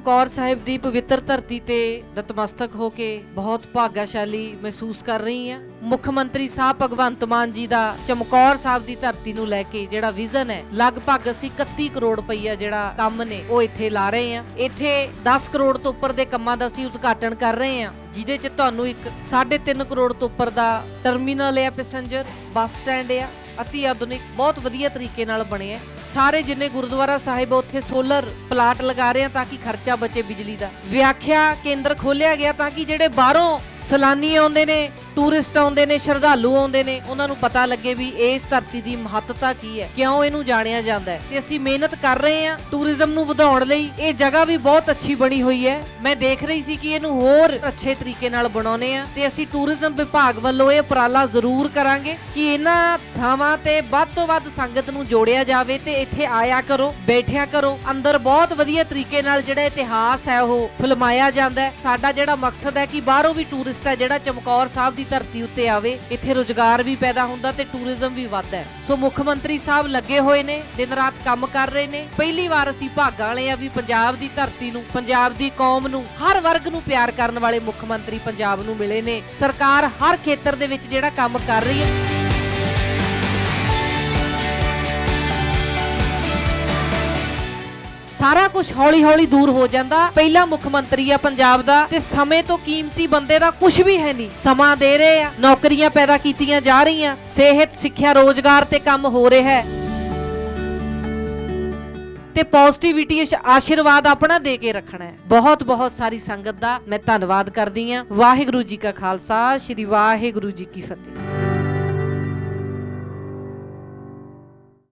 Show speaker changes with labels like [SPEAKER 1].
[SPEAKER 1] ਚਮਕੌਰ ਸਾਹਿਬ ਦੀ ਪਵਿੱਤਰ ਧਰਤੀ ਤੇ ਨਤਮਸਤਕ ਹੋ ਕੇ ਬਹੁਤ ਭਾਗਾਸ਼ਾਲੀ ਮਹਿਸੂਸ ਕਰ ਰਹੀ ਹਾਂ। ਮੁੱਖ ਮੰਤਰੀ ਸਾਹਿਬ ਭਗਵੰਤ ਮਾਨ ਜੀ ਦਾ ਚਮਕੌਰ ਸਾਹਿਬ ਦੀ ਧਰਤੀ ਨੂੰ ਲੈ ਕੇ ਜਿਹੜਾ ਵਿਜ਼ਨ ਹੈ, ਲਗਭਗ ਅਸੀਂ 31 ਕਰੋੜ ਰੁਪਈਆ ਜਿਹੜਾ ਕੰਮ ਨੇ ਉਹ ਇੱਥੇ ਲਾ ਰਹੇ ਹਾਂ। ਇੱਥੇ 10 ਕਰੋੜ ਤੋਂ ਉੱਪਰ ਦੇ ਕੰਮਾਂ ਦਾ ਅਸੀਂ ਉਦਘਾਟਨ ਕਰ ਰਹੇ ਹਾਂ, ਜਿਹਦੇ 'ਚ ਤੁਹਾਨੂੰ ਇੱਕ 3.5 ਕਰੋੜ ਤੋਂ ਉੱਪਰ ਦਾ ਟਰਮੀਨਲ ਹੈ ਪੈਸੇਂਜਰ ਬੱਸ ਸਟੈਂਡ ਆ। ਅਤੀ ਆਧੁਨਿਕ, ਬਹੁਤ ਵਧੀਆ ਤਰੀਕੇ ਨਾਲ ਬਣਿਆ। ਹੈ। ਸਾਰੇ ਜਿੰਨੇ ਗੁਰਦੁਆਰਾ ਸਾਹਿਬ ਉੱਥੇ ਸੋਲਰ ਪਲਾਟ ਲਗਾ ਰਹੇ ਆ ਤਾਂ ਕਿ ਖਰਚਾ ਬਚੇ ਬਿਜਲੀ ਦਾ। ਵਿਆਖਿਆ ਕੇਂਦਰ ਖੋਲਿਆ ਗਿਆ ਤਾਂ ਕਿ ਜਿਹੜੇ ਬਾਹਰੋਂ ਸੈਲਾਨੀ ਆਉਂਦੇ ਨੇ ਟੂਰਿਸਟ ਆਉਂਦੇ ਨੇ, ਸ਼ਰਧਾਲੂ ਆਉਂਦੇ ਨੇ, ਉਹਨਾਂ ਨੂੰ ਪਤਾ ਲੱਗੇ ਵੀ ਇਸ ਧਰਤੀ ਦੀ ਮਹੱਤਤਾ ਕੀ ਹੈ, ਕਿਉਂ ਇਹਨੂੰ ਜਾਣਿਆ ਜਾਂਦਾ ਹੈ। ਤੇ ਅਸੀਂ ਮਿਹਨਤ ਕਰ ਰਹੇ ਹਾਂ ਟੂਰਿਜ਼ਮ ਨੂੰ ਵਧਾਉਣ ਲਈ। ਇਹ ਜਗ੍ਹਾ ਵੀ ਬਹੁਤ ਅੱਛੀ ਬਣੀ ਹੋਈ ਹੈ। ਮੈਂ ਦੇਖ ਰਹੀ ਸੀ ਕਿ ਇਹਨੂੰ ਹੋਰ ਅੱਛੇ ਤਰੀਕੇ ਨਾਲ ਬਣਾਉਨੇ ਆ ਤੇ ਅਸੀਂ ਟੂਰਿਜ਼ਮ ਵਿਭਾਗ ਵੱਲੋਂ ਇਹ ਉਪਰਾਲਾ ਜ਼ਰੂਰ ਕਰਾਂਗੇ ਕਿ ਇਹਨਾਂ ਥਾਵਾਂ ਤੇ ਵੱਧ ਤੋਂ ਵੱਧ ਸੰਗਤ ਨੂੰ ਜੋੜਿਆ ਜਾਵੇ ਤੇ ਇੱਥੇ ਆਇਆ ਕਰੋ, ਬੈਠਿਆ ਕਰੋ। ਅੰਦਰ ਬਹੁਤ ਵਧੀਆ ਤਰੀਕੇ ਨਾਲ ਜਿਹੜਾ ਇਤਿਹਾਸ ਹੈ ਉਹ ਫਲਮਾਇਆ ਜਾਂਦਾ ਹੈ। ਸਾਡਾ ਜਿਹੜਾ ਮਕਸਦ ਹੈ ਕਿ ਬਾਹਰੋਂ ਵੀ ਟੂਰਿਸਟ ਹੈ ਜਿਹੜਾ ਚਮਕੌਰ ਸਾਹਿਬ ਦੀ ਧਰਤੀ ਉੱਤੇ ਆਵੇ, ਇੱਥੇ ਰੋਜ਼ਗਾਰ ਵੀ ਪੈਦਾ ਹੁੰਦਾ ਤੇ ਟੂਰਿਜ਼ਮ ਵੀ ਵੱਧਦਾ ਹੈ। ਸੋ ਮੁੱਖ ਮੰਤਰੀ ਸਾਹਿਬ ਲੱਗੇ ਹੋਏ ਨੇ, ਦਿਨ ਰਾਤ ਕੰਮ ਕਰ ਰਹੇ ਨੇ। ਪਹਿਲੀ ਵਾਰ ਅਸੀਂ ਭਾਗਾਂ ਵਾਲੇ ਆ ਵੀ ਪੰਜਾਬ ਦੀ ਧਰਤੀ ਨੂੰ, ਪੰਜਾਬ ਦੀ ਕੌਮ ਨੂੰ, ਹਰ ਵਰਗ ਨੂੰ ਪਿਆਰ ਕਰਨ ਵਾਲੇ ਮੁੱਖ ਮੰਤਰੀ ਪੰਜਾਬ ਨੂੰ ਮਿਲੇ ਨੇ। ਸਰਕਾਰ ਹਰ ਖੇਤਰ ਦੇ ਵਿੱਚ ਜਿਹੜਾ ਕੰਮ ਕਰ ਰਹੀ ਹੈ ਸਾਰਾ ਕੁਝ ਹੌਲੀ-ਹੌਲੀ ਦੂਰ ਹੋ ਜਾਂਦਾ। ਪਹਿਲਾ ਮੁੱਖ ਮੰਤਰੀ ਆ ਪੰਜਾਬ ਦਾ ਤੇ ਸਮੇਂ ਤੋਂ ਕੀਮਤੀ ਬੰਦੇ ਦਾ ਕੁਝ ਵੀ ਹੈ ਨਹੀਂ। ਸਮਾਂ ਦੇ ਰਹੇ ਆ, ਨੌਕਰੀਆਂ ਪੈਦਾ ਕੀਤੀਆਂ ਜਾ ਰਹੀਆਂ, ਸਿਹਤ, ਸਿੱਖਿਆ, ਰੋਜ਼ਗਾਰ ਤੇ ਕੰਮ ਹੋ ਰਿਹਾ ਹੈ। ਤੇ ਪੋਜ਼ਿਟਿਵਿਟੀ ਆਸ਼ੀਰਵਾਦ ਆਪਣਾ ਦੇ ਕੇ ਰੱਖਣਾ ਹੈ। ਬਹੁਤ ਬਹੁਤ ਸਾਰੀ ਸੰਗਤ ਦਾ ਮੈਂ ਧੰਨਵਾਦ ਕਰਦੀ ਹਾਂ। ਵਾਹਿਗੁਰੂ ਜੀ ਕਾ ਖਾਲਸਾ, ਸ੍ਰੀ ਵਾਹਿਗੁਰੂ ਜੀ ਕੀ ਫਤਿਹ।